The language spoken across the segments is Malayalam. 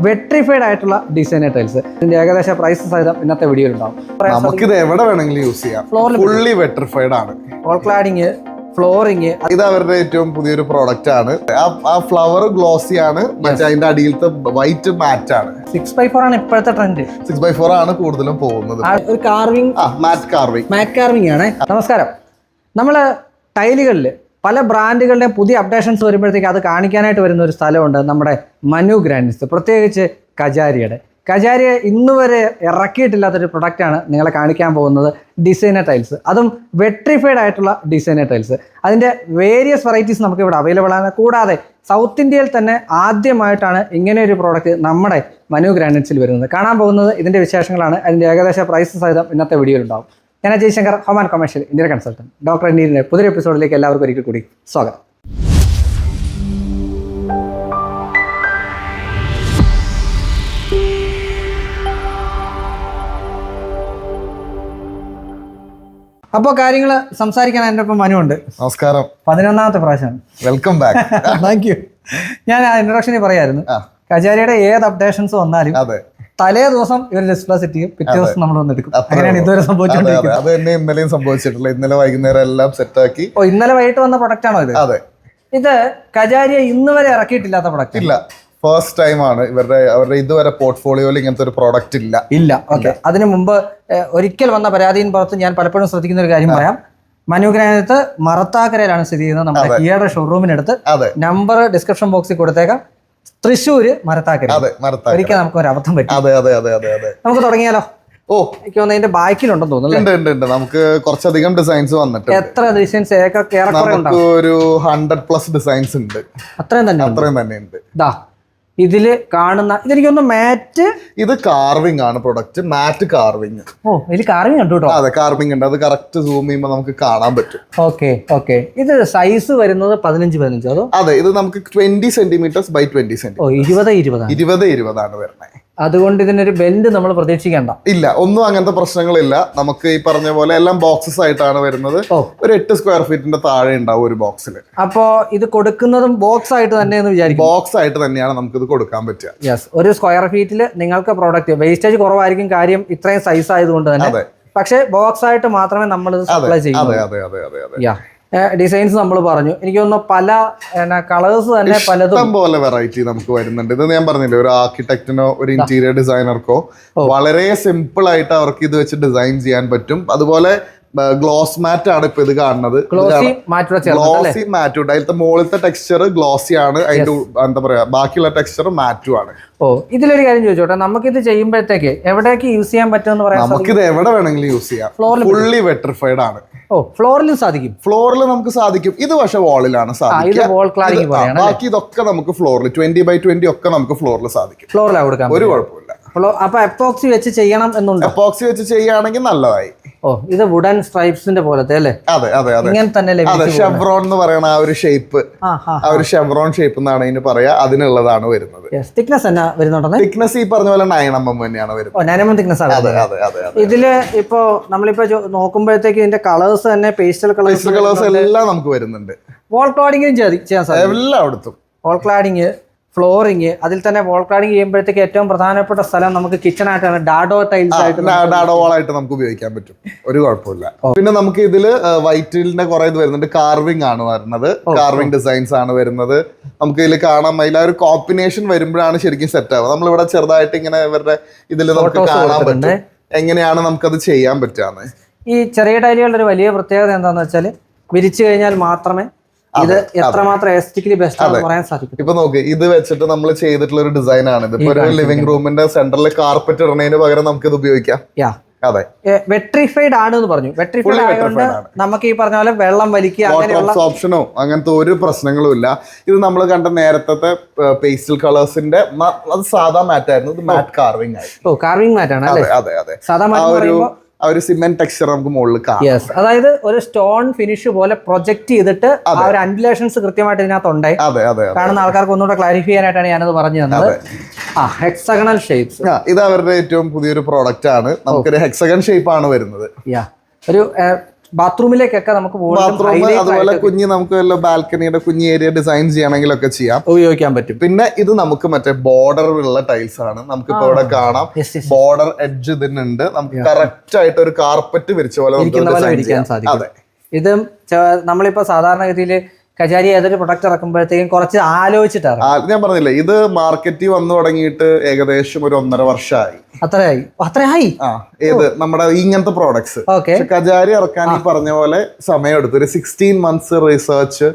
വെട്രിഫൈഡ് ആയിട്ടുള്ള ഡിസൈനർ ടൈൽസ് ഇതിന്റെ ഏകദേശ പ്രൈസ് സഹിതം ഇന്നത്തെ വീഡിയോയിൽ ഉണ്ടാവും. നമുക്കിത് എവിടെ വേണമെങ്കിലും യൂസ് ചെയ്യാം. ഫുള്ളി വെട്രിഫൈഡ് ആണ്. ഓൾ ക്ലാഡിങ് ഫ്ലോറിങ് ഇത് അവരുടെ ഏറ്റവും പുതിയൊരു പ്രോഡക്റ്റ് ആണ്. ആ- ഫ്ലവർ ഗ്ലോസി ആണ്. മറ്റേ അതിന്റെ അടിയിലത്തെ വൈറ്റ് മാറ്റ് ആണ്. സിക്സ് ബൈ ഫോർ ആണ് ഇപ്പോഴത്തെ ട്രെൻഡ് സിക്സ് ബൈ ഫോർ ആണ് കൂടുതലും പോകുന്നത്. ഒരു carving mat carving mat carving ആണ്. നമസ്കാരം. നമ്മൾ ടൈലുകളിൽ പല ബ്രാൻഡുകളുടെയും പുതിയ അപ്ഡേഷൻസ് വരുമ്പോഴത്തേക്ക് അത് കാണിക്കാനായിട്ട് വരുന്ന ഒരു സ്ഥലമുണ്ട് നമ്മുടെ മനു ഗ്രാൻഡ്സ് പ്രത്യേകിച്ച് കജാരിയുടെ. കജാരിയെ ഇന്നു വരെ ഇറക്കിയിട്ടില്ലാത്തൊരു പ്രൊഡക്റ്റാണ് നിങ്ങളെ കാണിക്കാൻ പോകുന്നത് ഡിസൈനർ ടൈൽസ്. അതും വെട്രിഫൈഡ് ആയിട്ടുള്ള ഡിസൈനർ ടൈൽസ്. അതിന്റെ വേരിയസ് വെറൈറ്റീസ് നമുക്ക് ഇവിടെ അവൈലബിൾ ആണ്. കൂടാതെ സൗത്ത് ഇന്ത്യയിൽ തന്നെ ആദ്യമായിട്ടാണ് ഇങ്ങനെ ഒരു പ്രോഡക്റ്റ് നമ്മുടെ മനു ഗ്രാനൈറ്റ്സിൽ വരുന്നത്. കാണാൻ പോകുന്നത് ഇതിന്റെ വിശേഷങ്ങളാണ്. അതിന്റെ ഏകദേശ പ്രൈസ് സഹിതം ഇന്നത്തെ വീഡിയോയിൽ ഉണ്ടാവും. ഞാൻ Ajay Shankar home and commercial Indian consultant doctor ഇന്ത്യയുടെ പുതിയ എപ്പിസോഡിലേക്ക് എല്ലാവർക്കും ഒരിക്കൽ കൂടി സ്വാഗതം. അപ്പോൾ കാര്യങ്ങൾ സംസാരിക്കാൻ എന്റെ ഒപ്പം മനുണ്ട് നമസ്കാരം. പതിനൊന്നാമത്തെ പ്രാവശ്യമാണ്. വെൽക്കം ബാക്ക് താങ്ക് യു ഞാൻ ഇൻട്രൊഡക്ഷനിൽ പറയായിരുന്നു. കചാരിയുടെ കജാരിയുടെ ഏത് അപ്ഡേഷൻസ് വന്നാലും തലേ ദിവസം ഇവർ ഡിസ്പ്ലേ സെറ്റ് ചെയ്യും. പിറ്റേ ദിവസം നമ്മൾ വന്നെടുക്കും. അങ്ങനെയാണ് ഇതുവരെ അതെ അതെ. തന്നെ ഇന്നലെയും സംഭവിച്ചിട്ടില്ല ഇന്നലെ വൈകുന്നേരം എല്ലാം സെറ്റാക്കി. ഓ ഇന്നലെ വൈകിട്ട് വന്ന പ്രൊഡക്റ്റ് ആണോ ഇത്? അതെ. ഇത് കജാരിയ ഇന്ന് വരെ ഇറക്കിയിട്ടില്ലാത്ത പ്രൊഡക്റ്റ് ഇല്ല. ഫസ്റ്റ് ടൈം ആണ്. ഇവരുടെ അവരുടെ ഇതുവരെ പോർട്ട്ഫോളിയോയിൽ ഇങ്ങനത്തെ ഒരു പ്രോഡക്റ്റ് ഇല്ല. ഇല്ല. ഓക്കെ അതിനു മുമ്പ് ഒരിക്കൽ വന്ന പരാതിയും പുറത്ത് ഞാൻ പലപ്പോഴും ശ്രദ്ധിക്കുന്ന ഒരു കാര്യം പറയാം. മനുഗ്രഹത്ത് മറത്താക്കരയിലാണ് സ്ഥിതി ചെയ്യുന്നത് നമ്മുടെ കിയയുടെ ഷോറൂമിനടുത്ത് നമ്പർ ഡിസ്ക്രിപ്ഷൻ ബോക്സിൽ കൊടുത്തേക്കാം. തൃശ്ശൂര് മരത്താക്കര. അതെ ഒരിക്കൽ നമുക്ക് ഒരു അബദ്ധം പറ്റും. അതെ അതെ അതെ അതെ അതെ. നമുക്ക് തുടങ്ങിയാലോ? ഓ. എനിക്ക് തോന്നുന്നു ഇതിന്റെ ബാക്കിലുണ്ടെന്ന് തോന്നുന്നു ഉണ്ട് ഉണ്ട് ഉണ്ട്. നമുക്ക് കുറച്ചധികം ഡിസൈൻസ് വന്നിട്ടുണ്ട്. എത്ര ഡിസൈൻസ് നമുക്ക് ഒരു ഹൺഡ്രഡ് പ്ലസ് ഡിസൈൻസ് ഉണ്ട്. അത്രയും തന്നെ. അത്രയും തന്നെ ഉണ്ട്. ഇതിൽ കാണുന്ന ഇതെനിക്കൊന്ന് മാറ്റ്. ഇത് കാർവിംഗ് ആണ് പ്രൊഡക്റ്റ് മാറ്റ് കാർവിംഗ് ഓ ഇതിൽ കാർവിംഗ് ഉണ്ട് കേട്ടോ അതെ കാർവിംഗ് ഉണ്ട്. അത് കറക്റ്റ് സൂം ചെയ്യുമ്പോൾ നമുക്ക് കാണാൻ പറ്റും. Okay okay. ഇത് സൈസ് വരുന്നത് പതിനഞ്ച് പതിനഞ്ച് അതോ? അതെ ഇത് നമുക്ക് twenty centimetres by twenty centimetre ഇരുപത് ഇരുപതാണ്. ഇരുപത് ഇരുപതാണ് വരുന്നത്. അതുകൊണ്ട് ഇതിനൊരു ബെൻഡ് നമ്മൾ പ്രതീക്ഷിക്കേണ്ട. ഇല്ല ഒന്നും അങ്ങനത്തെ പ്രശ്നങ്ങളില്ല. നമുക്ക് ഈ പറഞ്ഞ പോലെ എല്ലാം ബോക്സസ് ആയിട്ടാണ് വരുന്നത്. ഒരു എട്ട് സ്ക്വയർ ഫീറ്റിന്റെ താഴെ ഉണ്ടാവും ഒരു ബോക്സിൽ അപ്പോ ഇത് കൊടുക്കുന്നതും ബോക്സ് ആയിട്ട് തന്നെ എന്ന് വിചാരിക്കും ബോക്സ് ആയിട്ട് തന്നെയാണ് നമുക്ക് ഇത് കൊടുക്കാൻ പറ്റുക. യെസ് ഒരു സ്ക്വയർ ഫീറ്റിൽ നിങ്ങൾക്ക് പ്രോഡക്റ്റ് വേസ്റ്റേജ് കുറവായിരിക്കും കാര്യം ഇത്രയും സൈസ് ആയതുകൊണ്ട് തന്നെ. പക്ഷേ ബോക്സ് ആയിട്ട് മാത്രമേ നമ്മൾ സപ്ലൈ ചെയ്യൂ ഡിസൈൻസ് നമ്മൾ പറഞ്ഞു. എനിക്ക് തോന്നുന്നു പല കളേഴ്സ് തന്നെ പലതും പോലെ വെറൈറ്റി നമുക്ക് വരുന്നുണ്ട്. ഇത് ഞാൻ പറഞ്ഞില്ലേ ഒരു ആർക്കിടെക്റ്റിനോ ഒരു ഇന്റീരിയർ ഡിസൈനർക്കോ വളരെ സിമ്പിൾ ആയിട്ട് അവർക്ക് ഇത് വെച്ച് ഡിസൈൻ ചെയ്യാൻ പറ്റും. അതുപോലെ ഗ്ലോസ് മാറ്റ് ആണ് ഇപ്പൊ ഇത് കാണുന്നത്. ഗ്ലോസി ഉണ്ട്. അതിലത്തെ മുകളിലത്തെ ടെക്സ്ചർ ഗ്ലോസി ആണ്. അതിന്റെ എന്താ പറയാ ബാക്കിയുള്ള ടെക്സ്ചർ മാറ്റു ആണ്. ഓ ഇതിലൊരു കാര്യം ചോദിച്ചോട്ടെ. നമുക്ക് ഇത് ചെയ്യുമ്പോഴത്തേക്ക് എവിടേക്ക് യൂസ് ചെയ്യാൻ പറ്റുമെന്ന് പറയാം നമുക്ക് ഇത് എവിടെ വേണമെങ്കിലും യൂസ് ചെയ്യാം. ഫുള്ളി വെട്രിഫൈഡ് ആണ്. ഓ ഫ്ലോറിലും സാധിക്കും. ഫ്ലോറിൽ നമുക്ക് സാധിക്കും. ഇത് പക്ഷെ വാളിലാണ് സാധിക്കുക. ബാക്കി ഇതൊക്കെ നമുക്ക് ഫ്ലോറിൽ ട്വന്റി ബൈ ട്വന്റി ഒക്കെ നമുക്ക് ഫ്ലോറിൽ സാധിക്കും. ഫ്ലോറിലാണ് കൊടുക്കാം ഒരു കുഴപ്പമില്ല. അപ്പൊ എപ്പോക്സി വെച്ച് ചെയ്യണം എന്നുണ്ട്? എപ്പോക്സി വെച്ച് ചെയ്യുകയാണെങ്കിൽ നല്ലതായി. ഓ ഇത് വുഡൻ സ്ട്രൈപ്സിന്റെ പോലത്തെ അല്ലേ? അതെ അതെ അതെ. ഇങ്ങനെ തന്നെ അതെ ഷെവ്രോൺ എന്ന് പറയുന്ന ആ ഒരു ഷേപ്പ് ആ ഒരു ഷെവ്രോൺ ഷേപ്പ് എന്നാണ് ഇതിന് പറയാ. അതിനുള്ളതാണ് വരുന്നത്. യെസ് തിക്നെസ് എന്നാ വരുന്നുണ്ടോ തിക്നെസ് ഈ പറഞ്ഞ പോലെ നയൻ എം എം തന്നെയാണ് വരുന്നത്. ഓ നാനോമൻ തിക്നെസ് ആണ്. അതെ അതെ അതെ ഇതിൽ ഇപ്പോ നമ്മളിപ്പോ നോക്കുമ്പോഴത്തേക്ക് ഇതിന്റെ കളേഴ്സ് തന്നെ പേസ്റ്റൽ കളേഴ്സ് കളേഴ്സ് എല്ലാം നമുക്ക് വരുന്നുണ്ട്. വോൾ ക്ലാഡിങ്ങും ചെയ്യാൻ സാധിക്കും. എല്ലായിടത്തും വോൾ ക്ലാഡിങ് ഫ്ലോറിങ് അതിൽ തന്നെ വോൾ ക്ലാഡിങ് ചെയ്യുമ്പോഴത്തേക്ക് ഏറ്റവും പ്രധാനപ്പെട്ട സ്ഥലം നമുക്ക് കിച്ചൺ ആയിട്ടാണ്. ഡാഡോ ടൈൽസ് ആയിട്ട് ഡാഡോ വാളായിട്ട് നമുക്ക് ഉപയോഗിക്കാൻ പറ്റും. ഒരു കുഴപ്പമില്ല. പിന്നെ നമുക്ക് ഇതിൽ വൈറ്റിലിന്റെ കുറെ ഇത് വരുന്നുണ്ട്. കാർവിംഗ് ആണ് വരുന്നത്. കാർവിംഗ് ഡിസൈൻസ് ആണ് വരുന്നത്. നമുക്ക് ഇതിൽ കാണാൻ അതിൽ ഒരു കോമ്പിനേഷൻ വരുമ്പോഴാണ് ശരിക്കും സെറ്റ് ആവുക. നമ്മളിവിടെ ചെറുതായിട്ട് ഇങ്ങനെ ഇവരുടെ ഇതിൽ നമുക്ക് കാണാൻ പറ്റും. എങ്ങനെയാണ് നമുക്കത് ചെയ്യാൻ പറ്റുക ഈ ചെറിയ ടൈലുകളുടെ ഒരു വലിയ പ്രത്യേകത എന്താണെന്ന് വെച്ചാൽ വിരിച്ചു കഴിഞ്ഞാൽ മാത്രമേ ഇത് എത്രമാത്രം എസ്റ്റിക്കലി ബെസ്റ്റ് പറയാൻ സാധിക്കും ഇപ്പൊ നോക്ക് ഇത് വെച്ചിട്ട് നമ്മൾ ചെയ്തിട്ടുള്ള ഒരു ഡിസൈൻ ആണ് ഇത് ഒരു ലിവിംഗ് റൂമിന്റെ സെന്ററിൽ കാർപ്പറ്റ് ഇടുന്നതിന് പകരം നമുക്ക് ഇത് ഉപയോഗിക്കാം അതെ. വെട്രിഫൈഡ് ആണ് എന്ന് പറഞ്ഞു. വെട്രിഫൈഡ് ആയതുകൊണ്ട് നമുക്ക് ഈ പറഞ്ഞ പോലെ വെള്ളം വലിക്കുക ഓപ്ഷനോ അങ്ങനത്തെ ഒരു പ്രശ്നങ്ങളും ഇല്ല. ഇത് നമ്മൾ കണ്ട നേരത്തെ പേസ്റ്റൽ കളേഴ്സിന്റെ അത് സാധാ മാറ്റ് ആയിരുന്നു. ഇത് മാറ്റ് കാർവിംഗ് ആയി ഓ കാർവിംഗ് മാറ്റ് ആണ് അതെ അതെ അതെ. സാധാ മാറ്റ് ആ ഒരു സിമെന്റ് ടെക്സ്ചർ നമുക്ക് മുകളിൽ കാണാം. അതായത് ഒരു സ്റ്റോൺ ഫിനിഷ് പോലെ പ്രൊജക്ട് ചെയ്തിട്ട് ആ ഒരു അൻഡുലേഷൻസ് കൃത്യമായിട്ട് ഇതിനകത്തുണ്ട്. അതെ അതെ കാണുന്ന ആൾക്കാർക്ക് ഒന്നുകൂടെ ക്ലാരിഫൈ ചെയ്യാനായിട്ടാണ് ഞാനത് പറഞ്ഞു തന്നത്. ആ ഹെക്സഗണൽ ഷേപ്സ് ഇത് അവരുടെ ഏറ്റവും പുതിയൊരു പ്രോഡക്റ്റ് ആണ്. നമുക്കൊരു ഹെക്സഗൺ ഷേപ്പ് ആണ് വരുന്നത്. ഒരു ബാത്റൂമിലേക്കൊക്കെ നമുക്ക് ബാത്റൂം അതുപോലെ കുഞ്ഞ് നമുക്ക് വല്ല ബാൽക്കണിയുടെ കുഞ്ഞ് ഏരിയ ഡിസൈൻ ചെയ്യണമെങ്കിലൊക്കെ ചെയ്യാം. ഉപയോഗിക്കാൻ പറ്റും. പിന്നെ ഇത് നമുക്ക് മറ്റേ ബോർഡർ ഉള്ള ടൈൽസ് ആണ്. നമുക്ക് ഇപ്പൊ ഇവിടെ കാണാം. ബോർഡർ എഡ്ജ് ഇതിനുണ്ട്. നമുക്ക് കറക്റ്റ് ആയിട്ട് ഒരു കാർപ്പറ്റ് വിരിച്ച പോലെ അതെ. ഇതും നമ്മളിപ്പോ സാധാരണഗതിയിൽ കജാരി ഏതൊരു പ്രൊഡക്റ്റ് ഇറക്കുമ്പോഴത്തേക്കും കുറച്ച് ആലോചിച്ചിട്ടാണ്. ഞാൻ പറഞ്ഞില്ല ഇത് മാർക്കറ്റിൽ വന്നു തുടങ്ങിയിട്ട് ഏകദേശം ഒരു ഒന്നര വർഷമായി. അത്രയായി? അത്രയായി? ആ ഏത് നമ്മുടെ ഇങ്ങനത്തെ പ്രോഡക്ട്സ് കജാരി ഇറക്കാൻ ഈ പറഞ്ഞ പോലെ സമയമെടുത്തു. ഒരു സിക്സ്റ്റീൻ മന്ത്സ് റിസർച്ച്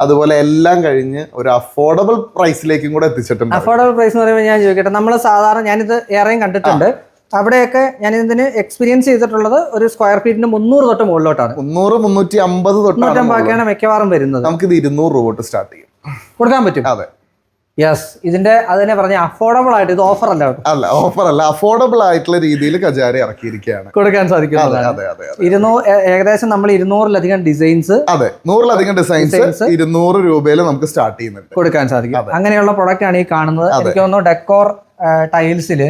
അതുപോലെ എല്ലാം കഴിഞ്ഞ് ഒരു അഫോർഡബിൾ പ്രൈസിലേക്കും കൂടെ എത്തിച്ചിട്ടുണ്ട് അഫോർഡബിൾ പ്രൈസ് എന്ന് പറയുമ്പോൾ ഞാൻ ചോദിക്കട്ടെ നമ്മൾ സാധാരണ ഞാനിത് ഏറെയും കണ്ടിട്ടുണ്ട്. അവിടെയൊക്കെ ഞാൻ ഇതിന് എക്സ്പീരിയൻസ് ചെയ്തിട്ടുള്ളത് ഒരു സ്ക്വയർ ഫീറ്റിന് മുന്നൂറ് തൊട്ട് മുകളിലോട്ടാണ്. മുന്നൂറ് മുന്നൂറ്റി അമ്പത് തൊട്ടാണ് മിക്കവാറും വരുന്നത്. നമുക്ക് ഇത് ഇരുന്നൂറ് രൂപ തൊട്ട് സ്റ്റാർട്ട് ചെയ്യും. കൊടുക്കാൻ പറ്റും? അതെ. യെസ് ഇതിന്റെ അതിനെ പറഞ്ഞ അഫോർഡബിൾ ആയിട്ട് ഇത് ഓഫർ അല്ല അല്ല ഓഫർ അല്ല. അഫോർഡബിൾ ആയിട്ടുള്ള രീതിയിൽ കജാരി ഇറക്കിയിരിക്കുകയാണ്. കൊടുക്കാൻ സാധിക്കും ഏകദേശം നമ്മൾ ഇരുന്നൂറിലധികം ഡിസൈൻസ് അതെ നൂറിലധികം ഡിസൈൻസ്. ഇരുന്നൂറ് രൂപയിൽ നമുക്ക് സ്റ്റാർട്ട് ചെയ്യുന്നുണ്ട്. കൊടുക്കാൻ സാധിക്കും. അങ്ങനെയുള്ള പ്രൊഡക്റ്റ് ആണ് ഈ കാണുന്നത്. എനിക്ക് തോന്നുന്നു ഡെക്കോർ ടൈൽസിൽ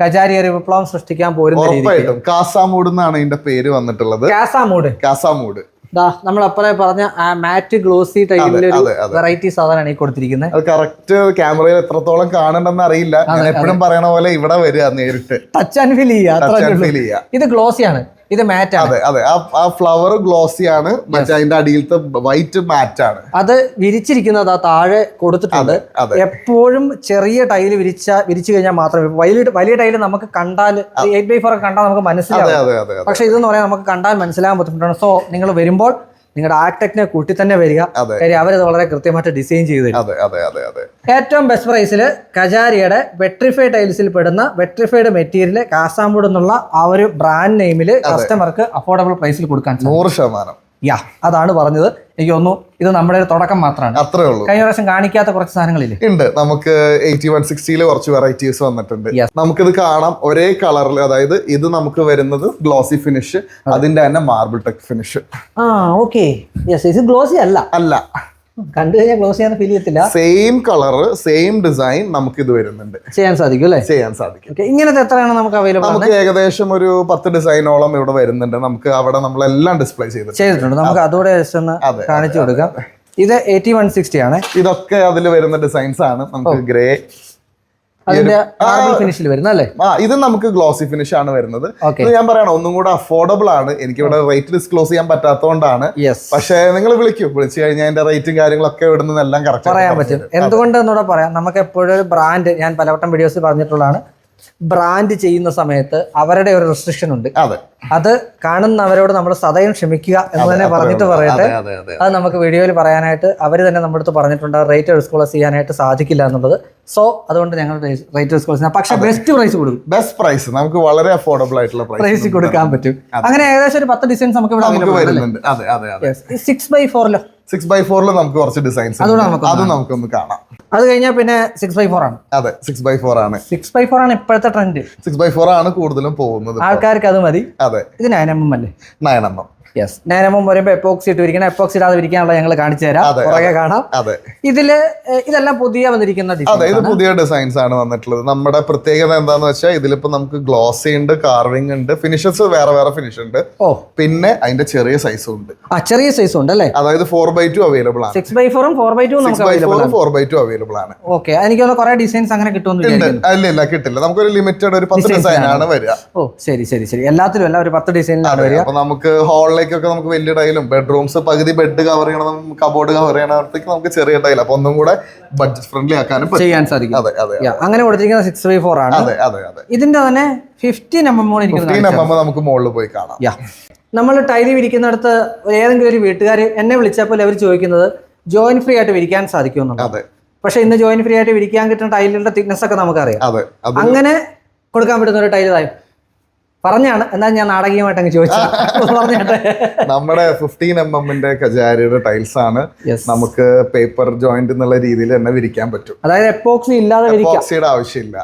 കജാരി ഒരു വിപ്ലവം സൃഷ്ടിക്കാൻ പോരുന്ന കാസാമൂഡ് എന്നാണ് ഇതിന്റെ പേര് വന്നിട്ടുള്ളത്. കാസാമൂഡ് കാസാമൂഡ് ദാ നമ്മൾ അപ്പറേ പറഞ്ഞ മാറ്റ് ഗ്ലോസി ഒരു. വെറൈറ്റി സാധനമാണ് ഈ കൊടുത്തിരിക്കുന്നത് അത് കറക്റ്റ് ക്യാമറയിൽ എത്രത്തോളം കാണണ്ടെന്ന് അറിയില്ല. എപ്പോഴും പറയണ പോലെ ഇവിടെ വരിക നേരിട്ട്. ടച്ച് ആൻഡ് ഫീൽ ചെയ്യുക ഇത് ഗ്ലോസി ആണ് ഇത് മാറ്റ് അതെ അതെ. ആ ഫ്ലവർ ഗ്ലോസി ആണ്. മറ്റേ അതിന്റെ അടിയിലത്തെ വൈറ്റ് മാറ്റ് ആണ്. അത് വിരിച്ചിരിക്കുന്നത് ആ താഴെ കൊടുത്തിട്ടുണ്ട്. എപ്പോഴും ചെറിയ ടൈൽ വിരിച്ച വിരിച്ചു കഴിഞ്ഞാൽ മാത്രമേ വലിയ വലിയ ടൈൽ നമുക്ക് കണ്ടാൽ എയ്റ്റ് ബൈ ഫോർ ഒക്കെ കണ്ടാൽ നമുക്ക് മനസ്സിലാവും. പക്ഷെ ഇതെന്ന് പറയാൻ നമുക്ക് കണ്ടാൽ മനസ്സിലാകാൻ ബുദ്ധിമുട്ടാണ്. സോ നിങ്ങൾ വരുമ്പോൾ നിങ്ങളുടെ ആർക്കിടെക്റ്റിനെ കൂട്ടി തന്നെ വരിക. കാര്യം അവരത് വളരെ കൃത്യമായിട്ട് ഡിസൈൻ ചെയ്ത് ഏറ്റവും ബെസ്റ്റ് പ്രൈസിൽ കജാരിയുടെ വെട്രിഫൈഡ് ടൈൽസിൽ പെടുന്ന വെട്രിഫൈഡ് മെറ്റീരിയൽ കാസാമ്പൂട് എന്നുള്ള ആ ഒരു ബ്രാൻഡ് നെയിമിൽ കസ്റ്റമർക്ക് അഫോർഡബിൾ പ്രൈസിൽ കൊടുക്കാൻ നൂറ് ശതമാനം. യാ അതാണ് പറഞ്ഞത്. എനിക്ക് തോന്നുന്നു ഇത് നമ്മുടെ ഒരു തുടക്കം മാത്രമാണ് അത്രേ ഉള്ളൂ. കഴിഞ്ഞ പ്രാവശ്യം കാണിക്കാത്ത കുറച്ച് സാധനങ്ങളില്ലേ? ഉണ്ട്. നമുക്ക് എയ്റ്റി വൺ സിക്സ്റ്റിയിൽ കുറച്ച് വെറൈറ്റീസ് വന്നിട്ടുണ്ട്. നമുക്കിത് കാണാം. ഒരേ കളറിൽ അതായത് ഇത് നമുക്ക് വരുന്നത് ഗ്ലോസി ഫിനിഷ് അതിന്റെ തന്നെ മാർബിൾ ടെക് ഫിനിഷ് ആ ഓക്കെ ഗ്ലോസി അല്ല. അല്ല. കണ്ടു കഴിഞ്ഞാൽ ക്ലോസ് ചെയ്യാൻ ഫീൽ ചെയ്യത്തില്ല. സെയിം കളറ് സെയിം ഡിസൈൻ നമുക്ക് ഇത് വരുന്നുണ്ട്. ചെയ്യാൻ സാധിക്കും അല്ലേ? ചെയ്യാൻ സാധിക്കും. ഇങ്ങനത്തെ എത്രയാണ് നമുക്ക് അവൈലബിൾ നമുക്ക് ഏകദേശം ഒരു പത്ത് ഡിസൈനോളം ഇവിടെ വരുന്നുണ്ട്. നമുക്ക് അവിടെ നമ്മളെല്ലാം ഡിസ്പ്ലേ ചെയ്തിട്ടുണ്ട്. ചെയ്തിട്ടുണ്ട്. നമുക്ക് അതോടെ ജസ്റ്റ് ഒന്ന് കാണിച്ചു കൊടുക്കാം. ഇത് എയ്റ്റി വൺ സിക്സ്റ്റി ആണ്. ഇതൊക്കെ അതിൽ വരുന്ന ഡിസൈൻസ് ആണ്. നമുക്ക് ഗ്രേ ഫിനിഷിൽ അല്ലേ? ആ ഇത് നമുക്ക് ഗ്ലോസി ഫിനിഷ് ആണ് വരുന്നത്. ഞാൻ പറയണം ഒന്നും കൂടെ അഫോർഡബിൾ ആണ്. എനിക്ക് ഇവിടെ റേറ്റ് ഡിസ്ക്ലോസ് ചെയ്യാൻ പറ്റാത്തതുകൊണ്ടാണ്. പക്ഷേ നിങ്ങൾ വിളിക്കൂ. വിളിച്ചു കഴിഞ്ഞാൽ അതിന്റെ റേറ്റും കാര്യങ്ങളൊക്കെ ഇവിടുന്ന് എല്ലാം കറക്റ്റ് പറയാൻ പറ്റും. എന്തുകൊണ്ടെന്നൂടെ പറയാം? നമുക്ക് എപ്പോഴും ഒരു ബ്രാൻഡ് ഞാൻ പലവട്ടം വീഡിയോസ് പറഞ്ഞിട്ടുള്ളതാണ്. ബ്രാൻഡ് ചെയ്യുന്ന സമയത്ത് അവരുടെ ഒരു റെസ്ട്രിക്ഷൻ ഉണ്ട്. അതെ. അത് കാണുന്നവരോട് നമ്മൾ സദയം ക്ഷമിക്കുക എന്ന് തന്നെ പറഞ്ഞിട്ട് പറയട്ടെ. അതെ നമുക്ക് വീഡിയോയിൽ പറയാനായിട്ട് അവർ തന്നെ നമ്മുടെ അടുത്ത് പറഞ്ഞിട്ടുണ്ട്. റേറ്റ് ഡിസ്കോളസ് ചെയ്യാനായിട്ട് സാധിക്കില്ല എന്നുള്ളത്. സോ അതുകൊണ്ട് ഞങ്ങൾ റേറ്റ് ഡിസ്കോളസ് പക്ഷെ ബെസ്റ്റ് പ്രൈസ് കൊടുക്കും. ബെസ്റ്റ് പ്രൈസ് നമുക്ക് വളരെ അഫോർഡബിൾ ആയിട്ടുള്ള പ്രൈസ് കൊടുക്കാൻ പറ്റും. അങ്ങനെ ഏകദേശം ഒരു പത്ത് ഡിസൈൻസ് നമുക്ക് ഇവിടെ സിക്സ് ബൈ ഫോറിലോ സിക്സ് ബൈ ഫോറിൽ നമുക്ക് കുറച്ച് ഡിസൈൻസ് അതും നമുക്ക് അത് നമുക്കൊന്ന് കാണാം. അത് കഴിഞ്ഞാൽ പിന്നെ സിക്സ് ബൈ ഫോർ ആണ്. അതെ സിക്സ് ബൈ ഫോർ ആണ്. സിക്സ് ബൈ ഫോർ ആണ് ഇപ്പോഴത്തെ ട്രെൻഡ് സിക്സ് ബൈ ഫോർ ആണ് കൂടുതലും പോകുന്നത് ആൾക്കാർക്ക് അത് മതി. അതെ. ഇത് നയൻ എം എം അല്ലേ? നയൻ എണ്ണം യെസ് നയൻ പറയുമ്പോൾ വരുമ്പോൾ എപ്പോക്സി ഇട്ട് വിരിക്കണം എപ്പോക്സി ഇടാതെ വിരിക്കാനുള്ള ഞങ്ങൾ കാണിച്ചു തരാം. പുറകെ കാണാം. അതെ. ഇതിൽ ഇതെല്ലാം പുതിയ വന്നിരിക്കുന്ന അതെ ഇത് പുതിയ ഡിസൈൻസ് ആണ് വന്നിട്ടുള്ളത്. നമ്മുടെ പ്രത്യേകത എന്താന്ന് വെച്ചാൽ ഇതിലിപ്പോ നമുക്ക് ഗ്ലോസി ഉണ്ട് കാർവിംഗ് ഉണ്ട് ഫിനിഷസ് വേറെ വേറെ ഫിനിഷ് ഉണ്ട്. ഓ. പിന്നെ അതിന്റെ ചെറിയ സൈസും ഉണ്ട്. ആ ചെറിയ സൈസ് ഉണ്ട് അല്ലേ അതായത് ഫോർ ബൈ ടു അവൈലബിൾ ആണ്. സിക്സ് ബൈ ഫോറും four by two four by two available ആണ്. ഓക്കെ എനിക്ക് തോന്നുന്നു കുറെ ഡിസൈൻസ് അങ്ങനെ കിട്ടുമെന്ന് അല്ല ഇല്ല കിട്ടില്ല. നമുക്ക് ഒരു ലിമിറ്റഡ് ഒരു പത്ത് ഡിസൈൻ ആണ്. വരിക. ഓ ശരി ശരി ശരി. എല്ലാത്തിലും എല്ലാം ഒരു പത്ത് ഡിസൈനിലാണ് വരിക. നമുക്ക് ഹാളിലേക്കൊക്കെ നമുക്ക് വലിയ ടൈലും ബെഡ്റൂംസ് പകുതി ബെഡ് കവർ ചെയ്യണം കബോർഡ് കവർ ചെയ്യണത്തേക്ക് നമുക്ക് ചെറിയ ടൈൽ അപ്പൊ ഒന്നും കൂടെ ബഡ്ജറ്റ് ഫ്രണ്ട്ലി ആക്കാനും ചെയ്യാൻ സാധിക്കും. അതെ അതെ അങ്ങനെ കൊടുത്തിരിക്കുന്ന സിക്സ് ബൈ ഫോർ ആണ്. അതെ അതെ അതെ. ഇതിന്റെ തന്നെ fifteen M M fifteen M M നമുക്ക് മുകളിൽ പോയി കാണാം. നമ്മൾ ടൈൽ വിരിക്കുന്നിടത്ത് ഏതെങ്കിലും ഒരു വീട്ടുകാർ എന്നെ വിളിച്ചപ്പോൾ അവർ ചോദിക്കുന്നത് ജോയിൻ ഫ്രീ ആയിട്ട് വിരിക്കാൻ സാധിക്കുമെന്നുള്ളത് അതെ. പക്ഷെ ഇന്ന് ജോയിൻ ഫ്രീ ആയിട്ട് വിരിക്കാൻ കിട്ടുന്ന ടൈലിന്റെ തിക്നെസ് ഒക്കെ നമുക്കറിയാം. അതെ അങ്ങനെ കൊടുക്കാൻ പറ്റുന്ന ഒരു ടൈൽ തായോ പറഞ്ഞാണ്. എന്നാൽ ഞാൻ നാടകീയമായിട്ട് അങ്ങ് ചോദിച്ചത്. പറഞ്ഞാട്ടെ. നമ്മുടെ ഫിഫ്റ്റീൻ എം എമ്മിന്റെ കജാരിയുടെ ടൈൽസ് ആണ്. നമുക്ക് പേപ്പർ ജോയിന്റ് എന്നുള്ള രീതിയിൽ തന്നെ വിരിക്കാൻ പറ്റും. അതായത് എപ്പോക്സി ഇല്ലാതെ എപ്പോക്സിയുടെ ആവശ്യമില്ല.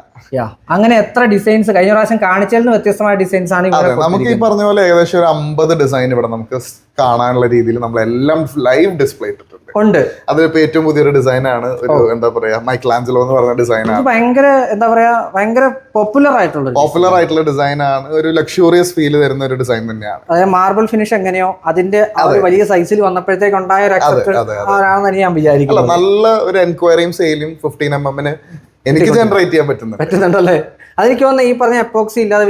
അങ്ങനെ എത്ര ഡിസൈൻസ് കഴിഞ്ഞ പ്രാവശ്യം കാണിച്ചതിൽ നിന്ന് വ്യത്യസ്തമായ ഡിസൈൻസ് ആണ് നമുക്ക് ഈ പറഞ്ഞ പോലെ ഏകദേശം ഒരു അമ്പത് ഡിസൈൻ ഇവിടെ നമുക്ക് കാണാനുള്ള രീതിയിൽ നമ്മൾ എല്ലാം ലൈവ് ഡിസ്പ്ലേ ഇട്ടിട്ടുണ്ട്. ഉണ്ട്. അതിലിപ്പോ ഏറ്റവും പുതിയൊരു ഡിസൈനാണ് ഒരു എന്താ പറയാ മൈക്കലാഞ്ചലോ എന്ന് പറഞ്ഞ ഡിസൈനാണ്. ആണ് ഭയങ്കര എന്താ പറയാ ഭയങ്കര പോപ്പുലർ ആയിട്ടുള്ള പോപ്പുലർ ആയിട്ടുള്ള ഡിസൈനാണ്. ഒരു ലക്ഷൂറിയസ് ഫീൽ തരുന്ന ഒരു ഡിസൈൻ തന്നെയാണ്. അതായത് മാർബിൾ ഫിനിഷ് എങ്ങനെയോ അതിന്റെ വലിയ സൈസിൽ വന്നപ്പോഴത്തേക്ക് ഉണ്ടായ ഒരു ആണെന്ന് ഞാൻ വിചാരിക്കുന്നത് വിചാരിക്കുന്നു നല്ല ഒരു എൻക്വയറിയും സെയിലും ഫിഫ്റ്റീൻ എം എമ്മിന് എനിക്ക് ജനറേറ്റ് ചെയ്യാൻ പറ്റുന്നത് പറ്റുന്നുണ്ടല്ലേ? അതെനിക്ക് വന്ന ഈ പറഞ്ഞ എപ്പോക്സി ഇല്ലാതെ.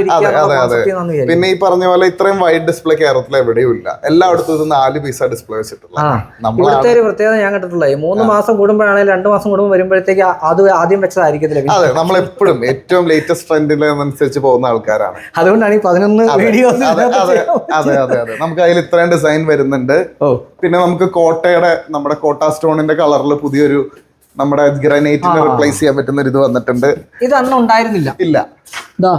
പിന്നെ ഈ പറഞ്ഞ പോലെ ഇത്രയും വൈഡ് ഡിസ്പ്ലേ കേരളത്തിൽ എവിടെയും ഇല്ല. എല്ലായിടത്തും ഇത് നാല് പീസ് ഡിസ്പ്ലേ വെച്ചിട്ടുള്ള ഇവിടുത്തെ ഒരു പ്രത്യേകത ഞാൻ കണ്ടിട്ടുള്ളത്. മൂന്ന് മാസം കൂടുമ്പോഴാണെങ്കിൽ രണ്ട് മാസം കൂടുമ്പോൾ വരുമ്പോഴത്തേക്ക് അത് ആദ്യം വെച്ചതായിരിക്കത്തില്ല അതെ നമ്മൾ എപ്പോഴും ഏറ്റവും ലേറ്റസ്റ്റ് ട്രെൻഡിനനുസരിച്ച് പോകുന്ന ആൾക്കാരാണ്. അതുകൊണ്ടാണ് ഈ പതിനൊന്ന് വീഡിയോസ് അതെ അതെ അതെ നമുക്ക് അതിൽ ഇത്രയും ഡിസൈൻ വരുന്നുണ്ട്. പിന്നെ നമുക്ക് കോട്ടയുടെ നമ്മുടെ കോട്ട സ്റ്റോണിന്റെ കളറിൽ പുതിയൊരു നമ്മുടെ ഗ്രനൈറ്റിനെ റിപ്ലേസ് ചെയ്യാൻ പറ്റുന്ന ഒരു ഇത് വന്നിട്ടുണ്ട്. ഇത് അന്ന് ഉണ്ടായിരുന്നില്ല. ഇല്ല. ഇതാ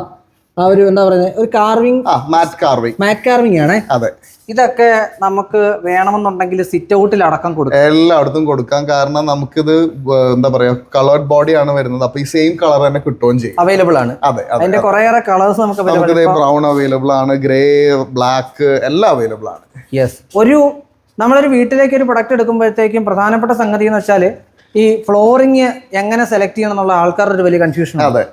ആ ഒരു എന്താ പറയുന്നത് ഒരു കാർവിംഗ് ആ മാറ്റ് കാർവിംഗ് മാറ്റ് കാർവിംഗ് ആണേ. അതെ. ഇതൊക്കെ നമുക്ക് വേണമെന്നുണ്ടെങ്കിൽ സിറ്റ് ഔട്ടിൽ അടക്കം കൊടുക്കും. എല്ലായിടത്തും കൊടുക്കാം. കാരണം നമുക്കിത് ഇത് എന്താ പറയാ കളേർഡ് ബോഡി ആണ് വരുന്നത്. അപ്പൊ ഈ സെയിം കളർ തന്നെ കിട്ടുകയും ചെയ്യും. അവൈലബിൾ ആണ്. അതെ അതെ അതിന്റെ കുറേയേറെ കളേഴ്സ് നമുക്ക് നമുക്ക് ബ്രൗൺ അവൈലബിൾ ആണ് ഗ്രേ ബ്ലാക്ക് എല്ലാം അവൈലബിൾ ആണ്. യെസ് ഒരു നമ്മളൊരു വീട്ടിലേക്ക് ഒരു പ്രൊഡക്റ്റ് എടുക്കുമ്പോഴത്തേക്കും പ്രധാനപ്പെട്ട സംഗതി എന്ന് വെച്ചാൽ ഈ ഫ്ലോറിങ് എങ്ങനെ സെലക്ട് ചെയ്യണം എന്നുള്ള ആൾക്കാരുടെ ഒരു വലിയ കൺഫ്യൂഷൻ അതെ.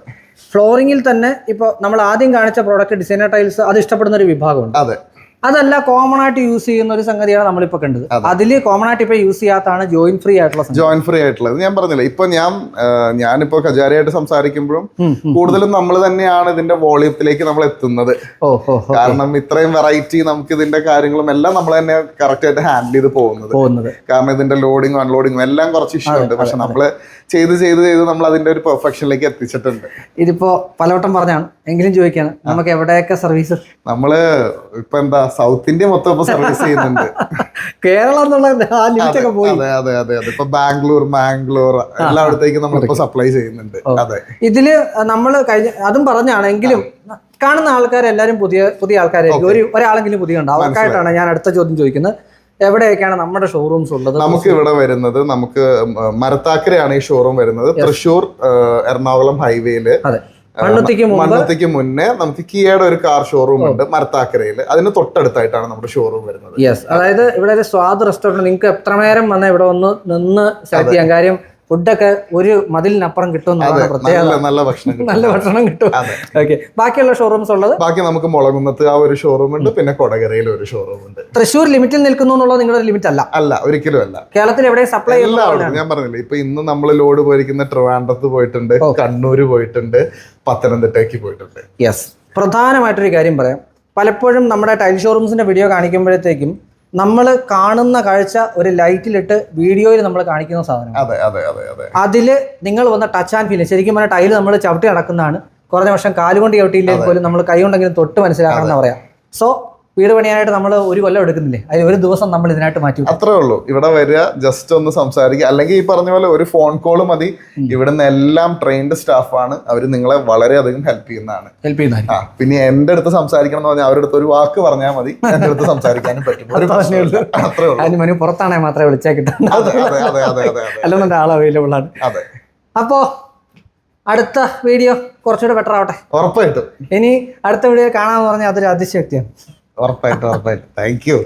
ഫ്ലോറിങ്ങിൽ തന്നെ ഇപ്പോൾ നമ്മൾ ആദ്യം കാണിച്ച പ്രോഡക്റ്റ് ഡിസൈനർ ടൈൽസ് അത് ഇഷ്ടപ്പെടുന്ന ഒരു വിഭാഗമുണ്ട്. അതെ. അതല്ല കോമൺ ആയിട്ട് യൂസ് ചെയ്യുന്ന ഒരു സംഗതിയാണ് നമ്മളിപ്പോ കണ്ടത്. അതിൽ കോമൺ ആയിട്ട് ഇപ്പൊ യൂസ് ചെയ്യാത്താണ് ജോയിൻ ഫ്രീ ആയിട്ടുള്ള ജോയിൻ ഫ്രീ ആയിട്ടുള്ളത്. ഞാൻ പറഞ്ഞില്ല ഇപ്പൊ ഞാൻ ഞാനിപ്പോ കജാരിയായിട്ട് സംസാരിക്കുമ്പോഴും. കൂടുതലും നമ്മൾ തന്നെയാണ് ഇതിന്റെ വോളിയത്തിലേക്ക് നമ്മൾ എത്തുന്നത്. കാരണം ഇത്രയും വെറൈറ്റി നമുക്ക് ഇതിന്റെ കാര്യങ്ങളും എല്ലാം നമ്മൾ തന്നെ കറക്റ്റ് ആയിട്ട് ഹാൻഡിൽ ചെയ്ത് പോകുന്നത്. കാരണം ഇതിന്റെ ലോഡിങ്ങും അൺലോഡിങ്ങും എല്ലാം കുറച്ച് ഇഷ്യൂ ഉണ്ട് പക്ഷെ നമ്മൾ ചെയ്ത് ചെയ്ത് ചെയ്ത് നമ്മൾ അതിന്റെ ഒരു പെർഫെക്ഷനിലേക്ക് എത്തിച്ചിട്ടുണ്ട്. ഇതിപ്പോ പലവട്ടം പറഞ്ഞാണ് എങ്കിലും ചോദിക്കാണ് നമുക്ക് എവിടെയൊക്കെ സർവീസ് നമ്മൾ ഇപ്പൊ എന്താ സൗത്ത് ഇന്ത്യ മൊത്തം ഇപ്പൊ സർവീസ് ചെയ്യുന്നുണ്ട്. കേരളം എന്നുള്ള പോയി. അതെ അതെ അതെ അതെ. ഇപ്പൊ ബാംഗ്ലൂർ മാംഗ്ലൂർ എല്ലായിടത്തേക്കും നമ്മളിപ്പോ സപ്ലൈ ചെയ്യുന്നുണ്ട്. അതെ. ഇതിൽ നമ്മൾ കഴിഞ്ഞ അതും പറഞ്ഞാണെങ്കിലും കാണുന്ന ആൾക്കാരെല്ലാരും പുതിയ പുതിയ ആൾക്കാരായിരിക്കും. ഒരു ഒരാളെങ്കിലും പുതിയ ഉണ്ടാവും അവർക്കായിട്ടാണ് ഞാൻ അടുത്ത ചോദ്യം ചോദിക്കുന്നത്. എവിടെയൊക്കെയാണ് നമ്മുടെ ഷോറൂംസ് ഉള്ളത്? നമുക്ക് ഇവിടെ വരുന്നത് നമുക്ക് മരത്താക്കരയാണ് ഈ ഷോറൂം വരുന്നത്. തൃശ്ശൂർ എറണാകുളം ഹൈവേയിൽ മണ്ണുത്തിക്ക് മുന്നേ നമുക്ക് കിയയുടെ ഒരു കാർ ഷോറൂം ഉണ്ട് മരത്താക്കരയിൽ അതിന് തൊട്ടടുത്തായിട്ടാണ് നമ്മുടെ ഷോറൂം വരുന്നത്. യെസ് അതായത് ഇവിടെ ഒരു സ്വാദ് റെസ്റ്റോറന്റ് നിങ്ങൾക്ക് എത്ര നേരം വന്നാൽ ഇവിടെ ഒന്ന് നിന്ന് സെലക്ട് ചെയ്യാം കാര്യം ഫുഡൊക്കെ ഒരു മതിലിനപ്പുറം കിട്ടും നല്ല ഭക്ഷണം. നല്ല ഭക്ഷണം കിട്ടും. ഓക്കെ ബാക്കിയുള്ള ഷോറൂംസ് ഉള്ളത്? ബാക്കി നമുക്ക് മുളകുന്നത്ത് ആ ഒരു ഷോറൂം ഉണ്ട് പിന്നെ കൊടകരയിൽ ഒരു ഷോറൂം ഉണ്ട്. തൃശ്ശൂർ ലിമിറ്റിൽ നിൽക്കുന്നു എന്നുള്ളത് നിങ്ങളുടെ ലിമിറ്റ് അല്ല. അല്ല ഒരിക്കലും അല്ല. കേരളത്തിൽ എവിടെ സപ്ലൈ ഞാൻ പറഞ്ഞില്ല ഇപ്പൊ ഇന്ന് നമ്മൾ ലോഡ് പോയിരിക്കുന്ന ട്രിവാൻഡ്രത്ത് പോയിട്ടുണ്ട് കണ്ണൂര് പോയിട്ടുണ്ട് പത്തനംതിട്ടയ്ക്ക് പോയിട്ടുണ്ട്. യെസ് പ്രധാനമായിട്ടൊരു കാര്യം പറയാം. പലപ്പോഴും നമ്മുടെ ടൈൽ ഷോറൂംസിന്റെ വീഡിയോ കാണിക്കുമ്പോഴത്തേക്കും നമ്മൾ കാണുന്ന കാഴ്ച ഒരു ലൈറ്റിലിട്ട് വീഡിയോയിൽ നമ്മൾ കാണിക്കുന്ന സാധനം അതെ അതെ അതെ അതെ. അതിൽ നിങ്ങൾ വന്ന ടച്ച് ആൻഡ് ഫീൽ ശരിക്കും പറഞ്ഞാൽ ടൈൽ നമ്മൾ ചവിട്ടി നടക്കുന്നതാണ്. കുറഞ്ഞ വർഷം കാലുകൊണ്ട് ചവിട്ടിയില്ലെങ്കിൽ പോലും നമ്മൾ കൈ കൊണ്ടെങ്കിലും തൊട്ട് മനസ്സിലാക്കണം എന്ന് പറയാം. സോ വീട് പണിയാനായിട്ട് നമ്മൾ ഒരു കൊല്ലം എടുക്കുന്നില്ലേ? അതിൽ ഒരു ദിവസം നമ്മൾ ഇതിനായിട്ട് മാറ്റി. അത്രേ ഉള്ളൂ. ഇവിടെ വരിക ജസ്റ്റ് ഒന്ന് സംസാരിക്കുക. അല്ലെങ്കിൽ ഈ പറഞ്ഞ പോലെ ഒരു ഫോൺ കോൾ മതി. ഇവിടുന്ന് എല്ലാം ട്രെയിൻഡ് സ്റ്റാഫാണ് അവർ നിങ്ങളെ വളരെയധികം ഹെൽപ്പ് ചെയ്യുന്നതാണ്. ഹെൽപ്പ് ചെയ്യുന്ന ആ പിന്നെ എന്റെ അടുത്ത് സംസാരിക്കണം എന്ന് പറഞ്ഞാൽ അവരുടെ അടുത്ത് ഒരു വാക്ക് പറഞ്ഞാൽ മതി. എന്റെ അടുത്ത് സംസാരിക്കാനും പറ്റും. ഒരു പ്രശ്നമില്ല. അത്രേ ഉള്ളൂ. അതിന് മനു പുറത്താണെ മാത്രമേ വിളിച്ചാൽ കിട്ടുന്നത് അതെ അതെ അതെ അതെ അതെ അല്ലെന്നുണ്ട് ആൾ അവൈലബിൾ ആണ്. അതെ. അപ്പോ അടുത്ത വീഡിയോ കുറച്ചുകൂടെ ബെറ്റർ ആവട്ടെ. ഉറപ്പായിട്ടും. ഇനി അടുത്ത വീഡിയോ കാണാമെന്ന് പറഞ്ഞാൽ അതൊരു അതിശക്തിയാണ് ഉറപ്പായിട്ടും ഉറപ്പായിട്ടും. താങ്ക് യു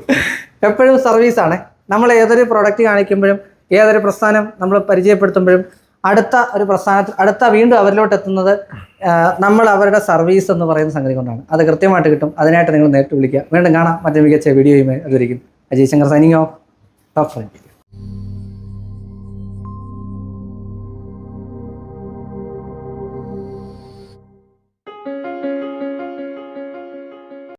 എപ്പോഴും സർവീസാണ് നമ്മൾ ഏതൊരു പ്രോഡക്റ്റ് കാണിക്കുമ്പോഴും ഏതൊരു പ്രസ്ഥാനം നമ്മൾ പരിചയപ്പെടുത്തുമ്പോഴും അടുത്ത ഒരു പ്രസ്ഥാനത്തിൽ അടുത്ത വീണ്ടും അവരിലോട്ട് എത്തുന്നത് നമ്മൾ അവരുടെ സർവീസ് എന്ന് പറയുന്ന സംഗതി കൊണ്ടാണ്. അത് കൃത്യമായിട്ട് കിട്ടും. അതിനായിട്ട് നിങ്ങൾ നേരിട്ട് വിളിക്കുക. വീണ്ടും കാണാം. മറ്റേ മികച്ച വീഡിയോയുമായി അതിരിക്കും Ajay Shankar signing off top front